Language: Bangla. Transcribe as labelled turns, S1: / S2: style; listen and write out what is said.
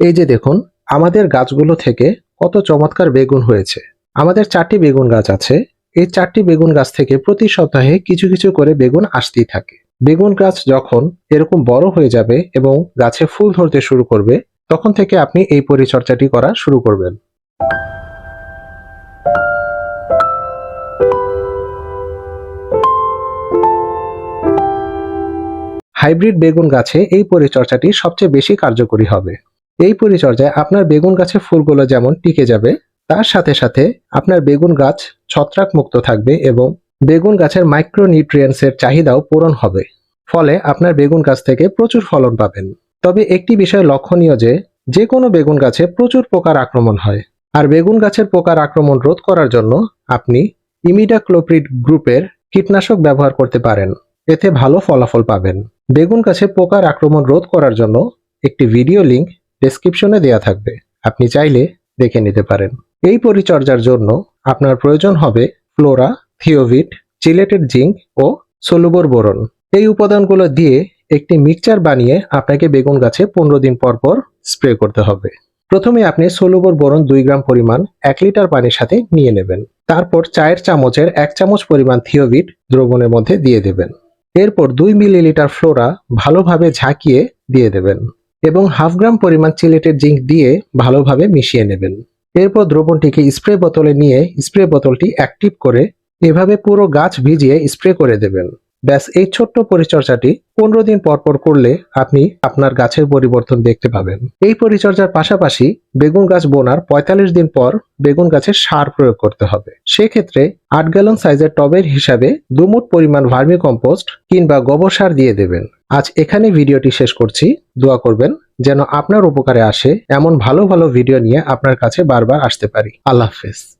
S1: এই যে দেখুন, আমাদের গাছগুলো থেকে কত চমৎকার বেগুন হয়েছে। আমাদের চারটি বেগুন গাছ আছে। এই চারটি বেগুন গাছ থেকে প্রতি সপ্তাহে কিছু কিছু করে বেগুন আসতেই থাকে। বেগুন গাছ যখন এরকম বড় হয়ে যাবে এবং গাছে ফুল ধরতে শুরু করবে, তখন থেকে আপনি এই পরিচর্যাটি করা শুরু করবেন। হাইব্রিড বেগুন গাছে এই পরিচর্যাটি সবচেয়ে বেশি কার্যকরী হবে। এই পরিচর্যায় আপনার বেগুন গাছের ফুলগুলো যেমন টিকে যাবে, তার সাথে সাথে আপনার বেগুন গাছ ছত্রাক মুক্ত থাকবে এবং বেগুন গাছের মাইক্রোনিউট্রিয়েন্টসের চাহিদাও পূরণ হবে। ফলে আপনার বেগুন গাছ থেকে প্রচুর ফলন পাবেন। তবে একটি বিষয় লক্ষণীয় যে যে কোনো বেগুন গাছে প্রচুর পোকার আক্রমণ হয়। আর বেগুন গাছের পোকার আক্রমণ রোধ করার জন্য আপনি ইমিডাক্লোপ্রিড গ্রুপের কীটনাশক ব্যবহার করতে পারেন। এতে ভালো ফলাফল পাবেন। বেগুন গাছে পোকার আক্রমণ রোধ করার জন্য একটি ভিডিও লিংক ডেসক্রিপশনে দেওয়া থাকবে। আপনি চাইলে দেখে নিতে পারেন। এই পরিচর্যার জন্য আপনার প্রয়োজন হবে ফ্লোরা, থিওভিট চিলেটেড জিঙ্ক ও সলুবর বোরন। এই উপাদানগুলো দিয়ে একটি মিক্সচার বানিয়ে আপনাকে বেগুন গাছে পনেরো দিন পর পর স্প্রে করতে হবে। প্রথমে আপনি সলুবর বোরন দুই গ্রাম পরিমাণ এক লিটার পানির সাথে নিয়ে নেবেন। তারপর চায়ের চামচের এক চামচ পরিমাণ থিওভিট দ্রবণের মধ্যে দিয়ে দেবেন। এরপর দুই মিলিলিটার ফ্লোরা ভালোভাবে ঝাঁকিয়ে দিয়ে দেবেন। এবং হাফ গ্রাম পরিমাণ চিলেটেড জিঙ্ক দিয়ে ভালোভাবে মিশিয়ে নেবেন। এরপর দ্রবণটিকে স্প্রে বোতলে নিয়ে স্প্রে বোতলটি অ্যাক্টিভ করে এভাবে পুরো গাছ ভিজিয়ে স্প্রে করে দেবেন। ব্যাস, এই ছোট্ট পরিচর্যাটি পনেরো দিন পর পর করলে আপনি আপনার গাছের পরিবর্তন দেখতে পাবেন। এই পরিচর্যার পাশাপাশি বেগুন গাছ বোনার পঁয়তাল্লিশ দিন পর বেগুন গাছে সার প্রয়োগ করতে হবে। সেক্ষেত্রে আট গ্যালন সাইজের টবের হিসাবে দুমুট পরিমাণ ভার্মি কম্পোস্ট কিংবা গোবর সার দিয়ে দেবেন। আজ এখানে ভিডিওটি শেষ করছি। দোয়া করবেন যেন আপনার উপকারে আসে এমন ভালো ভালো ভিডিও নিয়ে আপনার কাছে বারবার আসতে পারি। আল্লাহ হাফেজ।